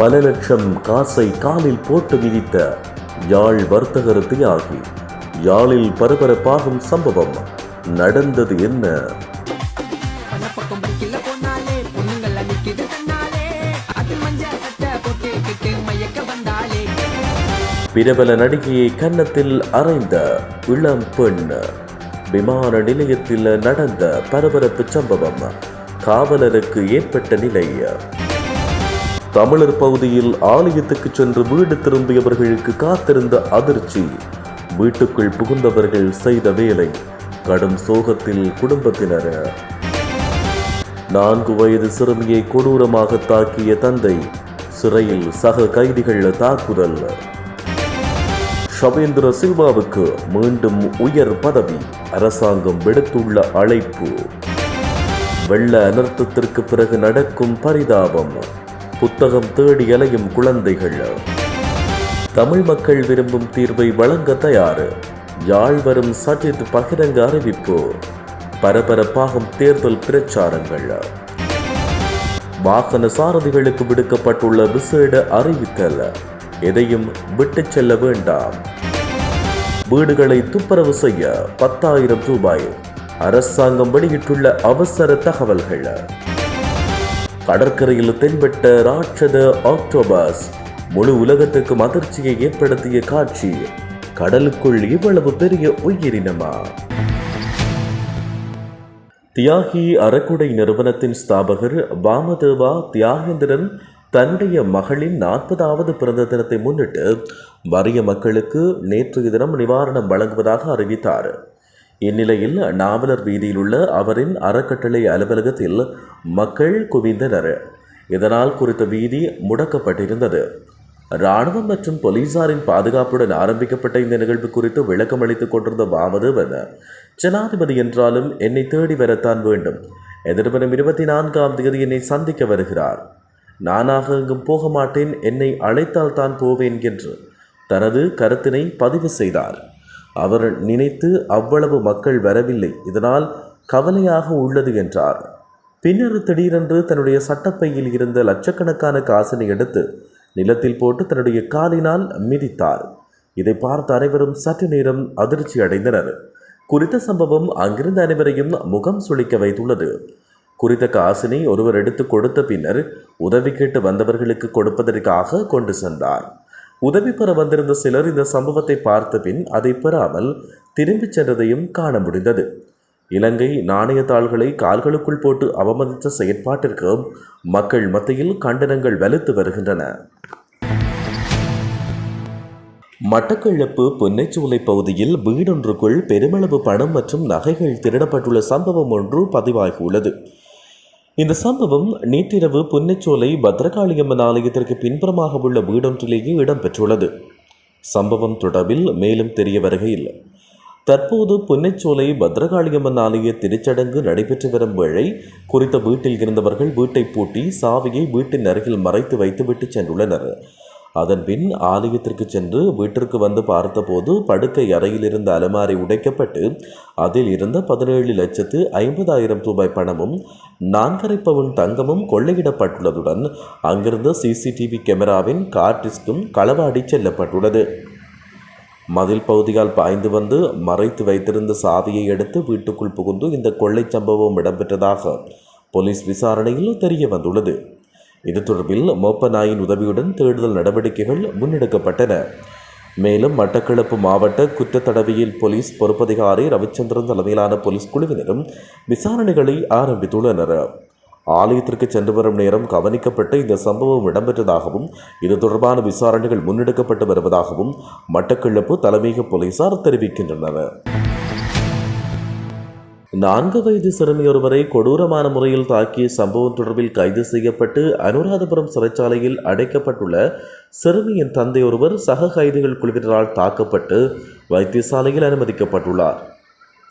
பல லட்சம் காசை காலில் போட்டு மிதித்த யாழ் வர்த்தகர் தியாகி யாழில் பரபரப்பாகும் சம்பவம் நடந்தது என்ன? பிரபல நடிகையை கன்னத்தில் அறைந்த இளம் பெண். விமான நிலையத்தில் நடந்த பரபரப்பு சம்பவம் காவலருக்கு ஏற்பட்ட நிலை. தமிழர் பகுதியில் ஆலயத்துக்கு சென்று வீடு திரும்பியவர்களுக்கு காத்திருந்த அதிர்ச்சி. வீட்டுக்குள் புகுந்தவர்கள் செய்த வேலை கடும் சோகத்தில் குடும்பத்தினர். நான்கு வயது சிறுமியை கொடூரமாக தாக்கிய தந்தை சிறையில் சக கைதிகள் தாக்குதல். ஷவேந்திர சில்வாவுக்கு மீண்டும் உயர் பதவி அரசாங்கம் விடுத்துள்ள அழைப்பு. வெள்ள அனர்த்தத்திற்கு பிறகு நடக்கும் பரிதாபம். புத்தகம் தேடி அலையும் குழந்தைகள். தமிழ் மக்கள் விரும்பும் தீர்வை வழங்க தயார். யாழ் வரும் சஜித் பகிரங்க அறிவிப்பு. பரபரப்பாகும் தேர்தல் பிரச்சாரங்கள். வாகன சாரதிகளுக்கு விடுக்கப்பட்டுள்ள விசேட அறிவித்தல். எதையும் விட்டுச் செல்ல வேண்டாம். வீடுகளை துப்புரவு செய்ய பத்தாயிரம் ரூபாய். அரசாங்கம் வெளியிட்டுள்ள அவசர தகவல்கள். கடற்கரையில் தென்பட்ட ராட்சத ஆக்டோபஸ் முழு உலகத்துக்கும் அதிர்ச்சியை ஏற்படுத்திய காட்சி. கடலுக்குள் இவ்வளவு பெரிய உயிரினமா? தியாகி அறக்குடை நிறுவனத்தின் ஸ்தாபகர் வாமதேவா தியாகேந்திரன் தன்னுடைய மகளின் நாற்பதாவது பிறந்த தினத்தை முன்னிட்டு வறிய மக்களுக்கு நேற்றைய தினம் நிவாரணம் வழங்குவதாக அறிவித்தார். இந்நிலையில் நாவலர் வீதியில் உள்ள அவரின் அறக்கட்டளை அலுவலகத்தில் மக்கள் குவிந்தனர். இதனால் குறித்த வீதி முடக்கப்பட்டிருந்தது. இராணுவம் மற்றும் போலீசாரின் பாதுகாப்புடன் ஆரம்பிக்கப்பட்ட இந்த நிகழ்வு குறித்து விளக்கம் அளித்துக் கொண்டிருந்த வாமதேவன் ஜனாதிபதி என்றாலும் என்னை தேடி வரத்தான் வேண்டும். எதிர்வரும் இருபத்தி நான்காம் தேதி என்னை சந்திக்க வருகிறார். நானாக எங்கும் போக மாட்டேன். என்னை அழைத்தால் தான் போவேன் என்று தனது கருத்தினை பதிவு செய்தார். அவர் நினைத்து அவ்வளவு மக்கள் வரவில்லை. இதனால் கவலையாக உள்ளது என்றார். பின்னர் திடீரென்று தன்னுடைய சட்டப்பையில் இருந்த லட்சக்கணக்கான காசினை எடுத்து நிலத்தில் போட்டு தன்னுடைய காலினால் மிதித்தார். இதை பார்த்த அனைவரும் சற்று நேரம் அதிர்ச்சி அடைந்தனர். குறித்த சம்பவம் அங்கிருந்த அனைவரையும் முகம் சுளிக்க வைத்துள்ளது. குறித்த காசினை ஒருவர் எடுத்து கொடுத்த பின்னர் உதவி கேட்டு வந்தவர்களுக்கு கொடுப்பதற்காக கொண்டு சென்றார். உதவி பெற வந்திருந்த சிலர் இந்த சம்பவத்தை பார்த்த பின் அதை பெறாமல் திரும்பிச் சென்றதையும் காண முடிந்தது. இலங்கை நாணயத்தாள்களை கால்களுக்குள் போட்டு அவமதித்த செயற்பாட்டிற்கு மக்கள் மத்தியில் கண்டனங்கள் வலுத்து வருகின்றன. மட்டக்களப்பு பொன்னைச்சோலை பகுதியில் வீடொன்றுக்குள் பெருமளவு பணம் மற்றும் நகைகள் திருடப்பட்டுள்ள சம்பவம் ஒன்று பதிவாகியுள்ளது. இந்த சம்பவம் நேற்றிரவு புன்னச்சோலை பத்ரகாளியம்மன் ஆலயத்திற்கு பின்புறமாக உள்ள வீடொன்றிலேயே இடம்பெற்றுள்ளது. சம்பவம் தொடர்பில் மேலும் தெரிய வருகையில் தற்போது புன்னைச்சோலை பத்ரகாளியம்மன் ஆலய திருச்சடங்கு நடைபெற்று வரும் வேளை குறித்த வீட்டில் இருந்தவர்கள் வீட்டை பூட்டி சாவியை வீட்டின் அருகில் மறைத்து வைத்துவிட்டு சென்றுள்ளனர். அதன்பின் ஆலயத்திற்கு சென்று வீட்டிற்கு வந்து பார்த்தபோது படுக்கை அறையில் இருந்த அலமாரி உடைக்கப்பட்டு அதில் இருந்த பதினேழு லட்சத்து ஐம்பதாயிரம் ரூபாய் பணமும் நான்கரை பவுன் தங்கமும் கொள்ளையிடப்பட்டுள்ளதுடன் அங்கிருந்த சிசிடிவி கேமராவின் கார்டிஸ்கும் களவாடி செல்லப்பட்டுள்ளது. மதில் பகுதியால் பாய்ந்து வந்து மறைத்து வைத்திருந்த சாவியை எடுத்து வீட்டுக்குள் புகுந்து இந்த கொள்ளை சம்பவம் இடம்பெற்றதாக போலீஸ் விசாரணையில் தெரிய வந்துள்ளது. இது தொடர்பில் மோப்பநாயின் உதவியுடன் தேடுதல் நடவடிக்கைகள் முன்னெடுக்கப்பட்டன. மேலும் மட்டக்களப்பு மாவட்ட குற்றத்தடவியல் போலீஸ் பொறுப்பதிகாரி ரவிச்சந்திரன் தலைமையிலான போலீஸ் குழுவினரும் விசாரணைகளை ஆரம்பித்துள்ளனர். ஆலயத்திற்கு சென்று வரும் நேரம் கவனிக்கப்பட்ட இந்த சம்பவம் இடம்பெற்றதாகவும் இது தொடர்பான விசாரணைகள் முன்னெடுக்கப்பட்டு வருவதாகவும் மட்டக்களப்பு தலைமையக போலீசார் தெரிவிக்கின்றனர். நான்கு வயது சிறுமி ஒருவரை கொடூரமான முறையில் தாக்கிய சம்பவம் தொடர்பில் கைது செய்யப்பட்டு அனுராதபுரம் சிறைச்சாலையில் அடைக்கப்பட்டுள்ள சிறுமியின் தந்தை ஒருவர் சக கைதிகள் குழுவினரால் தாக்கப்பட்டு வைத்தியசாலையில் அனுமதிக்கப்பட்டுள்ளார்.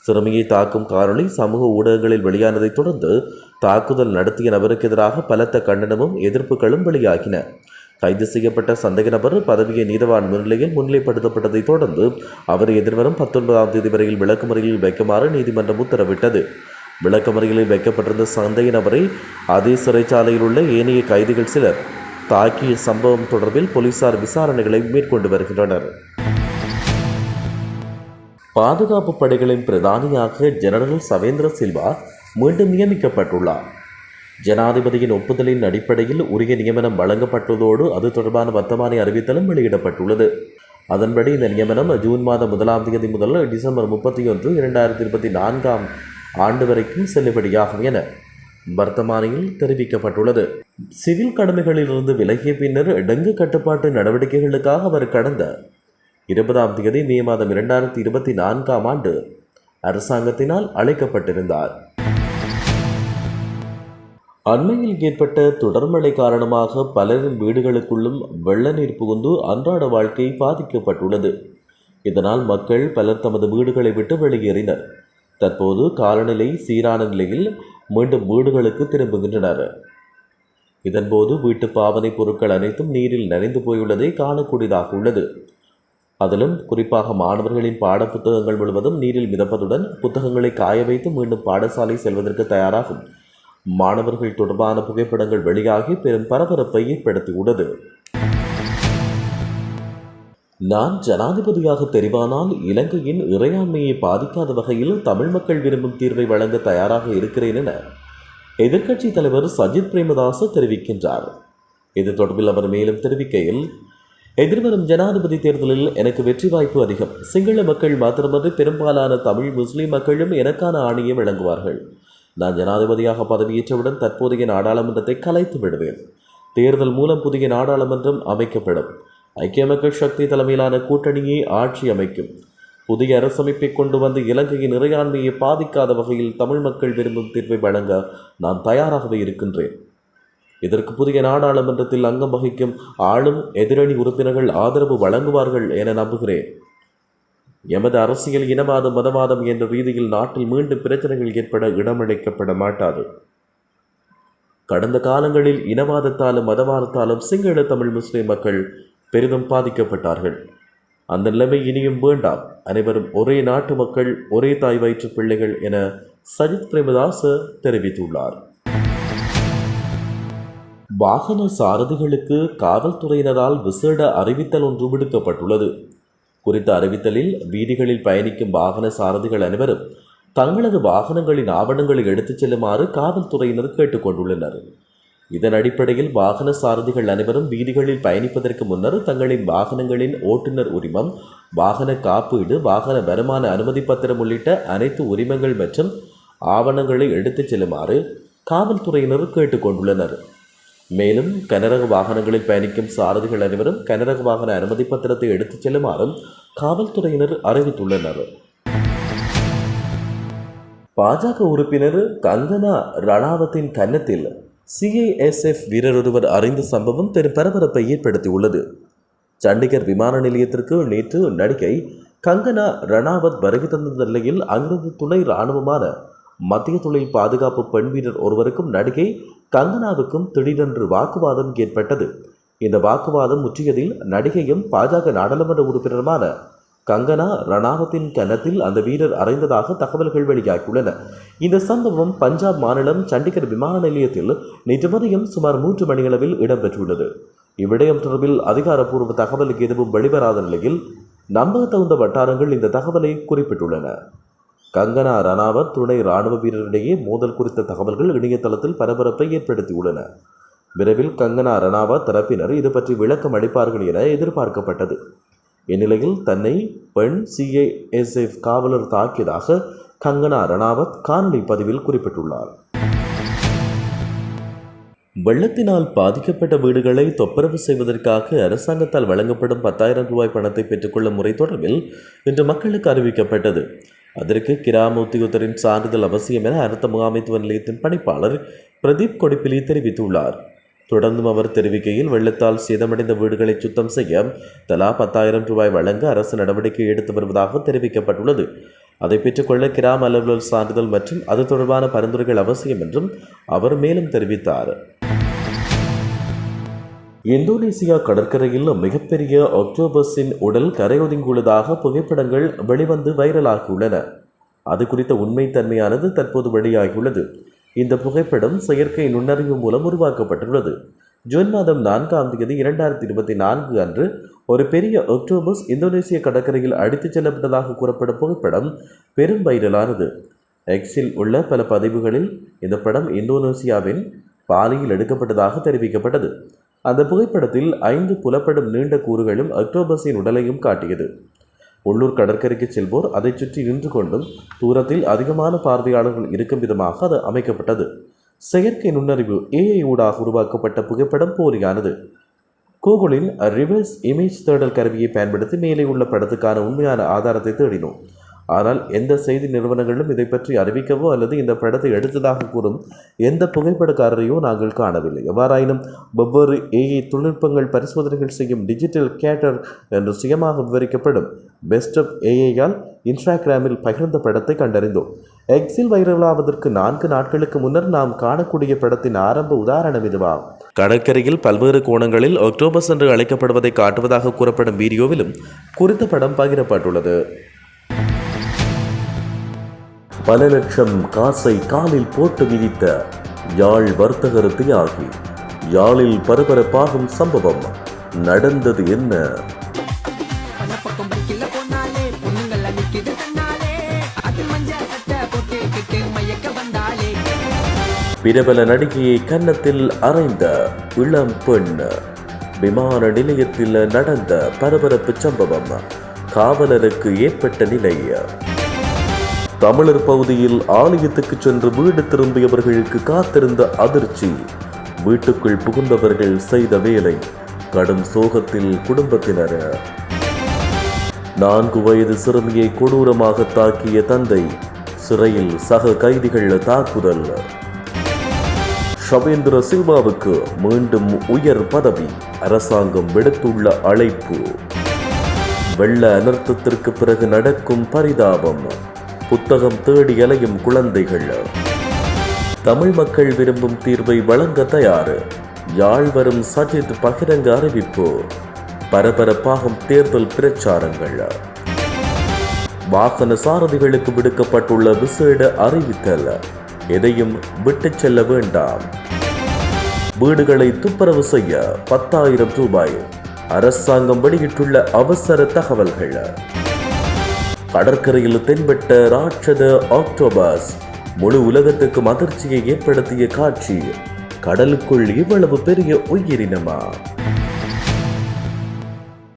சிறுமியை தாக்கும் காணொளி சமூக ஊடகங்களில் வெளியானதைத் தொடர்ந்து தாக்குதல் நடத்திய நபருக்கு எதிராக பலத்த கண்டனமும் எதிர்ப்புகளும் வெளியாகின. கைது செய்யப்பட்ட சந்தேக நபர் பதவியை நீதவான் முன்னிலையில் முன்னிலைப்படுத்தப்பட்டதைத் தொடர்ந்து அவர் எதிர்வரும் பத்தொன்பதாம் தேதி வரையில் விளக்குமறியலில் வைக்குமாறு நீதிமன்றம் உத்தரவிட்டது. விளக்கமறியலில் வைக்கப்பட்டிருந்த சந்தேக நபரை அதே சிறைச்சாலையில் உள்ள ஏனைய கைதிகள் சிலர் தாக்கிய சம்பவம் தொடர்பில் போலீசார் விசாரணைகளை மேற்கொண்டு வருகின்றனர். பாதுகாப்பு படைகளின் பிரதானியாக ஜெனரல் சவேந்திர சில்வா மீண்டும் நியமிக்கப்பட்டுள்ளார். ஜனாதிபதியின் ஒப்புதலின் அடிப்படையில் உரிய நியமனம் வழங்கப்பட்டதோடு அது தொடர்பான வர்த்தமானி அறிவித்தலும் வெளியிடப்பட்டுள்ளது. அதன்படி இந்த நியமனம் ஜூன் மாதம் முதலாம் தேதி முதல் டிசம்பர் முப்பத்தி ஒன்று இரண்டாயிரத்தி இருபத்தி நான்காம் ஆண்டு வரைக்கும் செல்லுபடியாகும் என வர்த்தமானியில் தெரிவிக்கப்பட்டுள்ளது. சிவில் கடமைகளிலிருந்து விலகிய பின்னர் டெங்கு கட்டுப்பாட்டு நடவடிக்கைகளுக்காக அவர் கடந்த இருபதாம் தேதி மே மாதம் இரண்டாயிரத்தி இருபத்தி நான்காம் ஆண்டு அரசாங்கத்தினால் அழைக்கப்பட்டிருந்தார். அண்மையில் ஏற்பட்ட தொடர்மழை காரணமாக பலரின் வீடுகளுக்குள்ளும் வெள்ள நீர் புகுந்து அன்றாட வாழ்க்கை பாதிக்கப்பட்டுள்ளது. இதனால் மக்கள் பலர் தமது வீடுகளை விட்டு வெளியேறினர். தற்போது காலநிலை சீரான நிலையில் மீண்டும் வீடுகளுக்கு திரும்புகின்றனர். இதன்போது வீட்டு பாவனை பொருட்கள் அனைத்தும் நீரில் நனைந்து போயுள்ளதை காணக்கூடியதாக உள்ளது. அதிலும் குறிப்பாக மாணவர்களின் பாடப்புத்தகங்கள் முழுவதும் நீரில் மிதப்பதுடன் புத்தகங்களை காய வைத்து மீண்டும் பாடசாலை செல்வதற்கு தயாராகும் மாணவர்கள் தொடர்பான புகைப்படங்கள் வெளியாகி பெரும் பரபரப்பை ஏற்படுத்தியுள்ளது. நான் ஜனாதிபதியாக தெரிவானால் இலங்கையின் இறையாண்மையை பாதிக்காத வகையில் தமிழ் மக்கள் விரும்பும் தீர்வை வழங்க தயாராக இருக்கிறேன் என எதிர்க்கட்சித் தலைவர் சஜித் பிரேமதாச தெரிவிக்கின்றார். இது தொடர்பில் அவர் மேலும் தெரிவிக்கையில் எதிர்வரும் ஜனாதிபதி தேர்தலில் எனக்கு வெற்றி வாய்ப்பு அதிகம். சிங்கள மக்கள் மாத்திரமன்றி பெரும்பாலான தமிழ் முஸ்லிம் மக்களும் எனக்கான ஆணையை வழங்குவார்கள். நான் ஜனாதிபதியாக பதவியேற்றவுடன் தற்போதைய நாடாளுமன்றத்தை கலைத்து விடுவேன். தேர்தல் மூலம் புதிய நாடாளுமன்றம் அமைக்கப்படும். ஐக்கிய மக்கள் சக்தி தலைமையிலான கூட்டணியை ஆட்சி அமைக்கும். புதிய அரசமைப்பை கொண்டு வந்து இலங்கையின் இறையாண்மையை பாதிக்காத வகையில் தமிழ் மக்கள் விரும்பும் தீர்வை வழங்க நான் தயாராகவே இருக்கின்றேன். இதற்கு புதிய நாடாளுமன்றத்தில் அங்கம் வகிக்கும் ஆளும் எதிரணி உறுப்பினர்கள் ஆதரவு வழங்குவார்கள் என நம்புகிறேன். எமது அரசியல் இனவாதம் மதவாதம் என்ற ரீதியில் நாட்டில் மீண்டும் பிரச்சனைகள் ஏற்பட இடமளிக்கப்பட மாட்டாது. கடந்த காலங்களில் இனவாதத்தாலும் மதவாதத்தாலும் சிங்கள தமிழ் முஸ்லிம் மக்கள் பெரிதும் பாதிக்கப்பட்டார்கள். அந்த நிலைமை இனியும் வேண்டாம். அனைவரும் ஒரே நாட்டு மக்கள் ஒரே தாய் வயிற்று பிள்ளைகள் என சஜித் பிரேமதாச தெரிவித்துள்ளார். வாகன சாரதிகளுக்கு காவல்துறையினரால் விசேட அறிவித்தல் ஒன்று விடுக்கப்பட்டுள்ளது. குறித்த அறிவித்தலில் வீதிகளில் பயணிக்கும் வாகன சாரதிகள் அனைவரும் தங்களது வாகனங்களின் ஆவணங்களை எடுத்துச் செல்லுமாறு காவல்துறையினர் கேட்டுக்கொண்டுள்ளனர் இதன் அடிப்படையில் வாகன சாரதிகள் அனைவரும் வீதிகளில் பயணிப்பதற்கு முன்னர் தங்களின் வாகனங்களின் ஓட்டுநர் உரிமம் வாகன காப்பீடு வாகன வருமான அனுமதி பத்திரம் உள்ளிட்ட அனைத்து உரிமங்கள் மற்றும் ஆவணங்களை எடுத்துச் செல்லுமாறு காவல்துறையினர் கேட்டுக்கொண்டுள்ளனர் மேலும் கனரக வாகனங்களில் பயணிக்கும் சாரதிகள் அனைவரும் கனரக வாகன அனுமதி பத்திரத்தை எடுத்துச் செல்லுமாறும் காவல்துறையினர் அறிவித்துள்ளனர். பாஜக உறுப்பினர் கங்கனா ரணாவத்தின் கன்னத்தில் சிஐஎஸ்எஃப் வீரர் ஒருவர் அறிந்த சம்பவம் பெரும் பரபரப்பை ஏற்படுத்தியுள்ளது. சண்டிகர் விமான நிலையத்திற்கு நேற்று நடிகை கங்கனா ரணாவத் வருகை தந்த நிலையில் அங்கிருந்து துணை இராணுவமான மத்திய தொழில் பாதுகாப்பு பெண் வீரர் ஒருவருக்கும் நடிகை கங்கனாவுக்கும் திடீரென்று வாக்குவாதம் ஏற்பட்டது. இந்த வாக்குவாதம் முற்றியதில் நடிகையும் பாஜக நாடாளுமன்ற உறுப்பினருமான கங்கனா ரணாவத்தின் கன்னத்தில் அந்த வீரர் அறைந்ததாக தகவல்கள் வெளியாகியுள்ளன. இந்த சம்பவம் பஞ்சாப் மாநிலம் சண்டிகர் விமான நிலையத்தில் நேற்று மதியம் சுமார் மூன்று மணியளவில் இடம்பெற்றுள்ளது. இவ்விடயம் தொடர்பில் அதிகாரப்பூர்வ தகவல் எதுவும் வெளிவராத நிலையில் நம்பத்தகுந்த வட்டாரங்கள் இந்த தகவலை குறிப்பிட்டுள்ளன. கங்கனா ரணாவத் துணை ராணுவ வீரரிடையே மோதல் குறித்த தகவல்கள் இணையதளத்தில் பரபரப்பை ஏற்படுத்தியுள்ளன. விரைவில் கங்கனா ரணாவத் தரப்பினர் இது பற்றி விளக்கம் அளிப்பார்கள் என எதிர்பார்க்கப்பட்டது. இந்நிலையில் தன்னை பெண் சிஏஎஸ்எஃப் காவலர் தாக்கியதாக கங்கனா ரணாவத் காணொலி பதிவில் குறிப்பிட்டுள்ளார். வெள்ளத்தினால் பாதிக்கப்பட்ட வீடுகளை தொப்பரவு செய்வதற்காக அரசாங்கத்தால் வழங்கப்படும் பத்தாயிரம் ரூபாய் பணத்தை பெற்றுக்கொள்ளும் முறை தொடர்பில் இன்று மக்களுக்கு அறிவிக்கப்பட்டது. அதற்கு கிராம உத்தியோகத்தரின் சான்றிதழ் அவசியம் என அரச முகாமைத்துவ நிலையத்தின் பணிப்பாளர் பிரதீப் கொடிப்பிலி தெரிவித்துள்ளார். தொடர்ந்தும் அவர் தெரிவிக்கையில் வெள்ளத்தால் சேதமடைந்த வீடுகளை சுத்தம் செய்ய தலா பத்தாயிரம் ரூபாய் வழங்க அரசு நடவடிக்கை எடுத்து வருவதாக தெரிவிக்கப்பட்டுள்ளது. அதை பெற்றுக்கொள்ள கிராம அலுவலர் சான்றிதழ் மற்றும் அது தொடர்பான பரிந்துரைகள் அவசியம் என்றும் அவர் மேலும் தெரிவித்தார். இந்தோனேசியா கடற்கரையில் மிகப்பெரிய ஒக்டோபஸின் உடல் கரையொதுங்கியுள்ளதாக புகைப்படங்கள் வெளிவந்து வைரலாகியுள்ளன. அது குறித்த உண்மைத்தன்மையானது தற்போது வெளியாகியுள்ளது. இந்த புகைப்படம் செயற்கை நுண்ணறிவு மூலம் உருவாக்கப்பட்டுள்ளது. ஜூன் மாதம் நான்காம் தேதி இரண்டாயிரத்தி இருபத்தி நான்கு அன்று ஒரு பெரிய ஒக்டோபஸ் இந்தோனேசிய கடற்கரையில் அடித்துச் செல்லப்பட்டதாக கூறப்படும் புகைப்படம் பெரும் வைரலானது. எக்ஸில் உள்ள பல பதிவுகளில் இந்த படம் இந்தோனேசியாவின் பாலியில் எடுக்கப்பட்டதாக தெரிவிக்கப்பட்டது. அந்த புகைப்படத்தில் ஐந்து புலப்படும் நீண்ட கூறுகளும் அக்டோபஸின் உடலையும் காட்டியது. உள்ளூர் கடற்கரைக்கு செல்வோர் அதைச் சுற்றி நின்று கொண்டும் தூரத்தில் அதிகமான பார்வையாளர்கள் இருக்கும் விதமாக அது அமைக்கப்பட்டது. செயற்கை நுண்ணறிவு ஏஐ ஊடாக உருவாக்கப்பட்ட புகைப்படம் போலியானது. கூகுளின் ரிவர்ஸ் இமேஜ் தேடல் கருவியை பயன்படுத்தி மேலே உள்ள படத்துக்கான உண்மையான ஆதாரத்தை தேடினோம். ஆனால் எந்த செய்தி நிறுவனங்களும் இதை பற்றி அறிவிக்கவோ அல்லது இந்த படத்தை எடுத்ததாக கூறும் எந்த புகைப்படக்காரரையோ நாங்கள் காணவில்லை. எவ்வாறாயினும் வெவ்வேறு ஏஐ தொழில்நுட்பங்கள் பரிசோதனைகள் செய்யும் டிஜிட்டல் கேட்டர் என்று சுயமாக விவரிக்கப்படும் பெஸ்ட் ஆஃப் ஏஐயால் இன்ஸ்டாகிராமில் பகிர்ந்த படத்தை கண்டறிந்தோம். எக்ஸில் வைரலாவதற்கு நான்கு நாட்களுக்கு முன்னர் நாம் காணக்கூடிய படத்தின் ஆரம்ப உதாரணம் இதுவாகும் கடற்கரையில் பல்வேறு கோணங்களில் ஒக்டோபஸ் என்று அழைக்கப்படுவதை காட்டுவதாக கூறப்படும் வீடியோவிலும் குறித்த படம் பகிரப்பட்டுள்ளது. பல லட்சம் காசை காலில் போட்டு மிதித்த யாழ் வர்த்தகர் தியாகி யாழில் பரபரப்பாகும் சம்பவம் நடந்தது என்ன? பிரபல நடிகையை கன்னத்தில் அறைந்த இளம் பெண். விமான நிலையத்தில் நடந்த பரபரப்பு சம்பவம் காவலருக்கு ஏற்பட்ட நிலை. தமிழர் பகுதியில் ஆலயத்துக்கு சென்று வீடு திரும்பியவர்களுக்கு காத்திருந்த அதிர்ச்சி. வீட்டுக்குள் புகுந்தவர்கள் செய்த வேலை கடும் சோகத்தில் குடும்பத்தினர். நான்கு வயது சிறுமியை கொடூரமாக தாக்கிய தந்தை சிறையில் சக கைதிகள் தாக்குதல். ஷவேந்திர சில்வாவுக்கு மீண்டும் உயர் பதவி அரசாங்கம் விடுத்துள்ள அழைப்பு. வெள்ள அனர்த்தத்திற்கு பிறகு நடக்கும் பரிதாபம். புத்தகம் தேடி அலையும் குழந்தைகள். தமிழ் மக்கள் விரும்பும் தீர்வை வழங்க தயார். யாழ் வரும் சஜித் பகிரங்க அறிவிப்பு. பரபரப்பாகும் தேர்தல் பிரச்சாரங்கள். வாகன சாரதிகளுக்கு விடுக்கப்பட்டுள்ள விசேட அறிவித்தல். எதையும் விட்டுச் செல்ல வேண்டாம். வீடுகளை துப்புரவு செய்ய பத்தாயிரம் ரூபாய். அரசாங்கம் வெளியிட்டுள்ள அவசர தகவல்கள். கடற்கரையில் தென்பட்ட ராட்சத ஆக்டோபஸ் முழு உலகத்துக்கும் அதிர்ச்சியை ஏற்படுத்திய காட்சி. கடலுக்குள் இவ்வளவு பெரிய உயிரினமா?